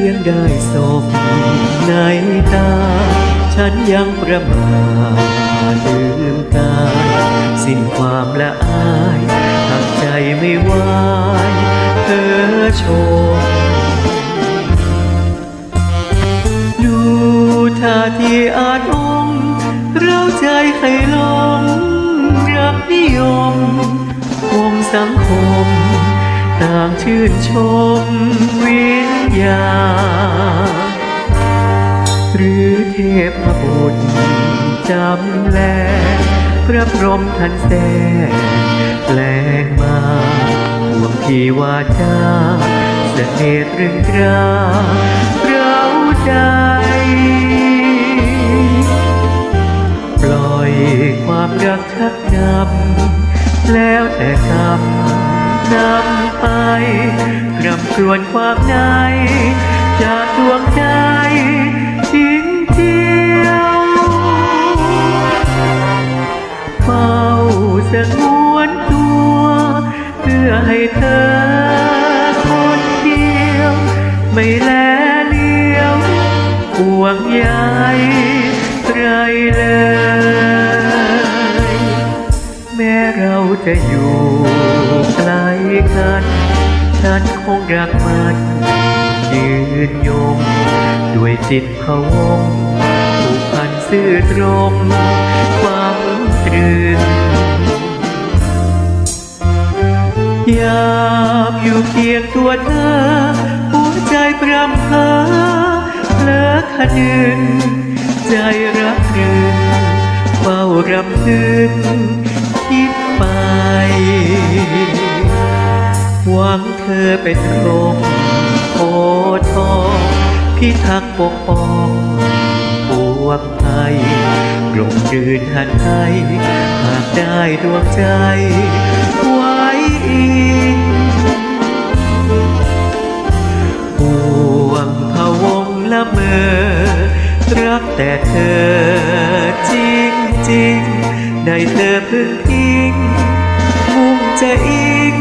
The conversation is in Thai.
เพียงได้ศพในตา ฉันยังประมาทลืมตา สิ้นความละอายทำใจไม่ไหวเธอชม ดูท่าที่อาจองเราใจให้หลงรักนิยมวงสังคม ต่างชื่นชมวิญญาณหรือเทพบุตรจำแลพระพรหมท่านแสนแปลงมาห่วงที่วาจาเสน่ห์ตรึงตราเราใจ ปล่อยความรักชักนำแล้วแต่กรรมนำ กรำกรวนความในจากดวงใจทิ้งเที่ยวเฝ้าสงวนตัว เพื่อให้เธอคนเดียว ไม่แลเลี้ยวห่วงใยใครเลย แม้เราจะอยู่ รักมันยืนยง ด้วยจิตพะวงผูกพันซื่อตรง ความตรึงยามอยู่เคียงตัวเธอ หัวใจพรำเพอเพลอขนึงใจรักรึงเฝ้ารำพึงคิดไป หวัง อเป็นลมโพทองพิทักษ์ปกป้องปวงภัยกลมกลืนหันให้หากได้ดวงใจ ไว้อิงห่วงพะวงละเมอรักแต่เธอจริงจริงได้เธอพึ่งพิงมุ่งจะอิง